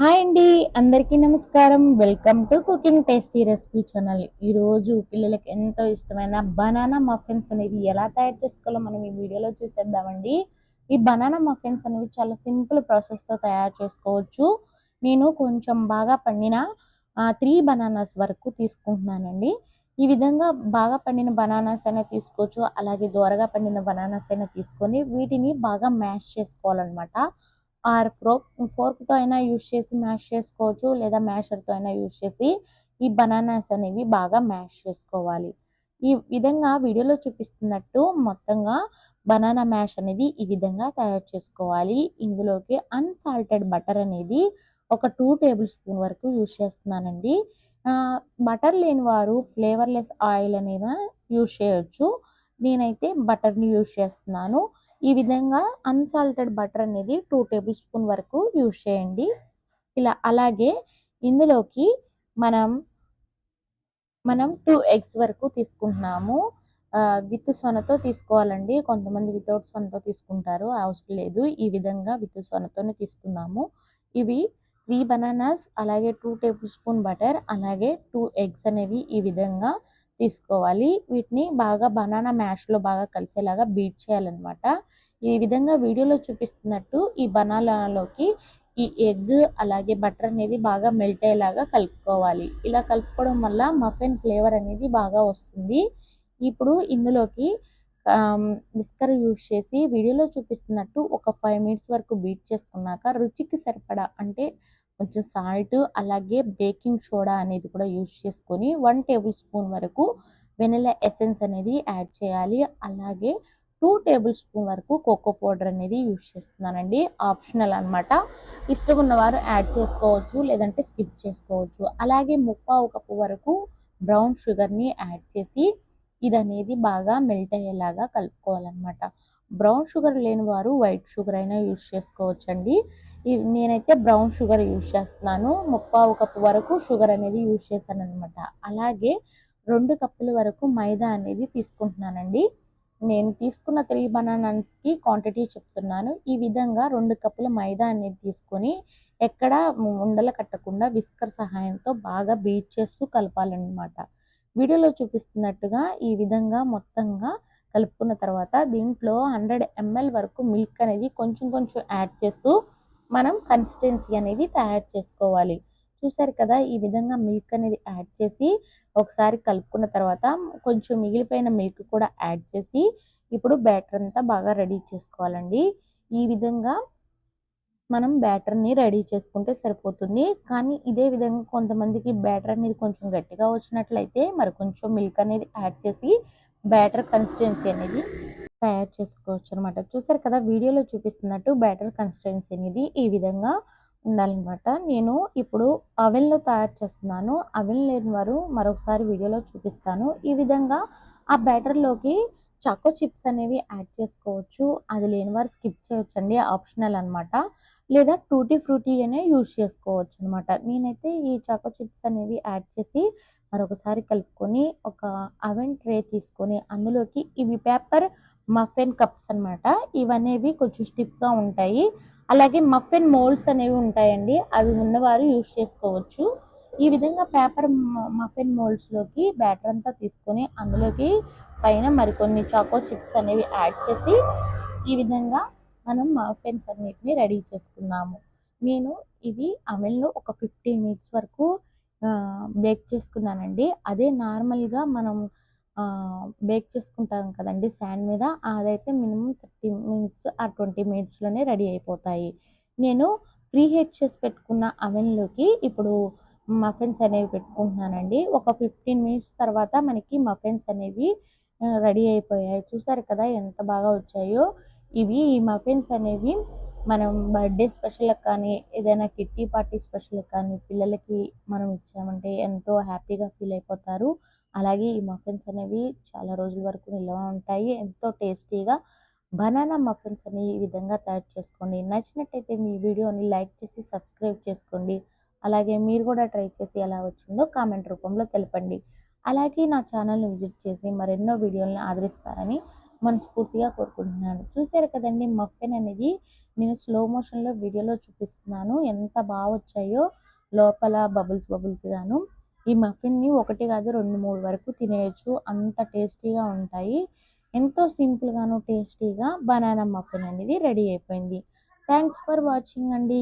Hi అండి అందరికీ నమస్కారం. Welcome to cooking tasty recipe channel. ఈరోజు పిల్లలకి ఎంతో ఇష్టమైన బనానా మఫిన్స్ అనేవి ఎలా తయారు చేసుకోవాలో మనం ఈ వీడియోలో చూసేద్దామండి. ఈ బనానా మఫిన్స్ అనేవి చాలా సింపుల్ ప్రాసెస్తో తయారు చేసుకోవచ్చు. నేను కొంచెం బాగా పండిన త్రీ బనానాస్ వరకు తీసుకుంటున్నానండి. ఈ విధంగా బాగా పండిన బనానాస్ అయినా తీసుకోవచ్చు. అలాగే దూరగా పండిన బనానాస్ అయినా తీసుకొని వీటిని బాగా మ్యాష్ చేసుకోవాలన్నమాట. ఆర్ ఫోర్క్ ఫోర్క్తో అయినా యూజ్ చేసి మ్యాష్ చేసుకోవచ్చు లేదా మ్యాషర్తో అయినా యూజ్ చేసి ఈ బనానాస్ అనేవి బాగా మ్యాష్ చేసుకోవాలి. ఈ విధంగా వీడియోలో చూపిస్తున్నట్టు మొత్తంగా బనానా మ్యాష్ అనేది ఈ విధంగా తయారు చేసుకోవాలి. ఇందులోకి అన్సాల్టెడ్ బటర్ అనేది ఒక టూ టేబుల్ స్పూన్ వరకు యూజ్ చేస్తున్నానండి. బటర్ లేని వారు ఫ్లేవర్లెస్ ఆయిల్ అనేది యూజ్ చేయొచ్చు. నేనైతే బటర్ని యూజ్ చేస్తున్నాను. ఈ విధంగా అన్సాల్టెడ్ బటర్ అనేది టూ టేబుల్ స్పూన్ వరకు యూజ్ చేయండి. ఇలా అలాగే ఇందులోకి మనం మనం టూ ఎగ్స్ వరకు తీసుకుంటున్నాము. విత్ సొనతో తీసుకోవాలండి. కొంతమంది వితౌట్ సొనతో తీసుకుంటారు. అవసరం లేదు. ఈ విధంగా విత్ సొనతోనే తీసుకున్నాము. ఇవి త్రీ బనానాస్ అలాగే టూ టేబుల్ స్పూన్ బటర్ అలాగే టూ ఎగ్స్ అనేవి ఈ విధంగా తీసుకోవాలి. వీటిని బాగా బనానా మ్యాష్లో బాగా కలిసేలాగా బీట్ చేయాలన్నమాట. ఈ విధంగా వీడియోలో చూపిస్తున్నట్టు ఈ బనానాలోకి ఈ ఎగ్ అలాగే బటర్ అనేది బాగా మెల్ట్ అయ్యేలాగా కలుపుకోవాలి. ఇలా కలుపుకోవడం వల్ల మఫిన్ ఫ్లేవర్ అనేది బాగా వస్తుంది. ఇప్పుడు ఇందులోకి విస్కర్ యూజ్ చేసి వీడియోలో చూపిస్తున్నట్టు ఒక ఫైవ్ మినిట్స్ వరకు బీట్ చేసుకున్నాక రుచికి సరిపడా అంటే కొంచెం సాల్ట్ అలాగే బేకింగ్ సోడా అనేది కూడా యూజ్ చేసుకొని వన్ టేబుల్ స్పూన్ వరకు వెనిలా ఎసెన్స్ అనేది యాడ్ చేయాలి. అలాగే టూ టేబుల్ స్పూన్ వరకు కోకో పౌడర్ అనేది యూజ్ చేస్తున్నానండి. ఆప్షనల్ అనమాట ఇష్టం ఉన్నవారు యాడ్ చేసుకోవచ్చు లేదంటే స్కిప్ చేసుకోవచ్చు. అలాగే ముప్పావు కప్పు వరకు బ్రౌన్ షుగర్ని యాడ్ చేసి ఇది అనేది బాగా మెల్ట్ అయ్యేలాగా కలుపుకోవాలన్నమాట. బ్రౌన్ షుగర్ లేని వారు వైట్ షుగర్ అయినా యూజ్ చేసుకోవచ్చండి. నేనైతే బ్రౌన్ షుగర్ యూజ్ చేస్తున్నాను. ముప్పావు కప్పు వరకు షుగర్ అనేది యూజ్ చేశాను అనమాట అలాగే రెండు కప్పుల వరకు మైదా అనేది తీసుకుంటున్నానండి. నేను తీసుకున్న త్రీ బనానాస్కి క్వాంటిటీ చెప్తున్నాను. ఈ విధంగా రెండు కప్పుల మైదా అనేది తీసుకొని ఎక్కడ ఉండలు కట్టకుండా విస్కర్ సహాయంతో బాగా బీట్ చేస్తూ కలపాలన్నమాట. వీడియోలో చూపిస్తున్నట్టుగా ఈ విధంగా మొత్తంగా కలుపుకున్న తర్వాత దీంట్లో హండ్రెడ్ ఎంఎల్ వరకు మిల్క్ అనేది కొంచెం కొంచెం యాడ్ చేస్తూ మనం కన్సిస్టెన్సీ అనేది తయారు చేసుకోవాలి. చూసారు కదా ఈ విధంగా మిల్క్ అనేది యాడ్ చేసి ఒకసారి కలుపుకున్న తర్వాత కొంచెం మిగిలిపోయిన మిల్క్ కూడా యాడ్ చేసి ఇప్పుడు బ్యాటర్ అంతా బాగా రెడీ చేసుకోవాలండి. ఈ విధంగా మనం బ్యాటర్ని రెడీ చేసుకుంటే సరిపోతుంది. కానీ ఇదే విధంగా కొంతమందికి బ్యాటర్ అనేది కొంచెం గట్టిగా వచ్చినట్లయితే మరి కొంచెం మిల్క్ అనేది యాడ్ చేసి బ్యాటర్ కన్సిస్టెన్సీ అనేది తయారు చేసుకోవచ్చు అనమాట చూసారు కదా వీడియోలో చూపిస్తున్నట్టు బ్యాటర్ కన్సిస్టెన్సీ అనేది ఈ విధంగా ఉండాలన్నమాట. నేను ఇప్పుడు అవెన్లో తయారు చేస్తున్నాను. అవెన్ లేని వారు మరొకసారి వీడియోలో చూపిస్తాను. ఈ విధంగా ఆ బ్యాటర్లోకి చాకో చిప్స్ అనేవి యాడ్ చేసుకోవచ్చు. అది లేని వారు స్కిప్ చేయొచ్చండి. ఆప్షనల్ అనమాట లేదా టూటీ ఫ్రూటీ అనే యూజ్ చేసుకోవచ్చు అనమాట నేనైతే ఈ చాకో చిప్స్ అనేవి యాడ్ చేసి మరొకసారి కలుపుకొని ఒక అవెన్ ట్రే తీసుకొని అందులోకి ఇవి పేపర్ మఫెన్ కప్స్ అనమాట ఇవనేవి కొంచెం స్టిఫ్గా ఉంటాయి. అలాగే మఫెన్ మోల్డ్స్ అనేవి ఉంటాయండి. అవి ఉన్నవారు యూజ్ చేసుకోవచ్చు. ఈ విధంగా పేపర్ మఫిన్ మోల్డ్స్లోకి బ్యాటర్ అంతా తీసుకొని అందులోకి పైన మరికొన్ని చాకో స్టిప్స్ అనేవి యాడ్ చేసి ఈ విధంగా మనం మఫిన్స్ అన్నిటిని రెడీ చేసుకున్నాము నేను ఇవి అవెన్లో ఒక ఫిఫ్టీన్ మినిట్స్ వరకు బేక్ చేసుకున్నానండి. అదే నార్మల్గా మనం బేక్ చేసుకుంటాం కదండి శాండ్ మీద. అదైతే మినిమం థర్టీ మినిట్స్ ఆ ట్వంటీ మినిట్స్లోనే రెడీ అయిపోతాయి. నేను ప్రీహీట్ చేసి పెట్టుకున్న అవెన్లోకి ఇప్పుడు మఫిన్స్ అనేవి పెట్టుకుంటున్నానండి. ఒక ఫిఫ్టీన్ మినిట్స్ తర్వాత మనకి మఫిన్స్ అనేవి రెడీ అయిపోయాయి. చూసారు కదా ఎంత బాగా వచ్చాయో. ఇవి ఈ మఫిన్స్ అనేవి మనం బర్త్డే స్పెషల్కి కానీ ఏదైనా కిట్టి పార్టీ స్పెషల్కి కానీ పిల్లలకి మనం ఇచ్చామంటే ఎంతో హ్యాపీగా ఫీల్ అయిపోతారు. అలాగే ఈ మఫిన్స్ అనేవి చాలా రోజుల వరకు నిల్వ ఉంటాయి. ఎంతో టేస్టీగా బనానా మఫిన్స్ అని ఈ విధంగా తయారు చేసుకోండి. నచ్చినట్టయితే మీ వీడియోని లైక్ చేసి సబ్స్క్రైబ్ చేసుకోండి. అలాగే మీరు కూడా ట్రై చేసి ఎలా వచ్చిందో కామెంట్ రూపంలో తెలపండి. అలాగే నా ఛానల్ని విజిట్ చేసి మరెన్నో వీడియోలను ఆదరిస్తారని మనస్ఫూర్తిగా కోరుకుంటున్నాను. చూసారు కదండి మఫిన్ అనేది నేను స్లో మోషన్లో వీడియోలో చూపిస్తున్నాను. ఎంత బాగా వచ్చాయో లోపల బబుల్స్ బబుల్స్ గాను ఈ మఫిన్ని ఒకటి కాదు రెండు మూడు వరకు తినేయచ్చు. అంత టేస్టీగా ఉంటాయి. ఎంతో సింపుల్గాను టేస్టీగా బనానా మఫిన్ అనేది రెడీ అయిపోయింది. థ్యాంక్స్ ఫర్ వాచింగ్ అండి.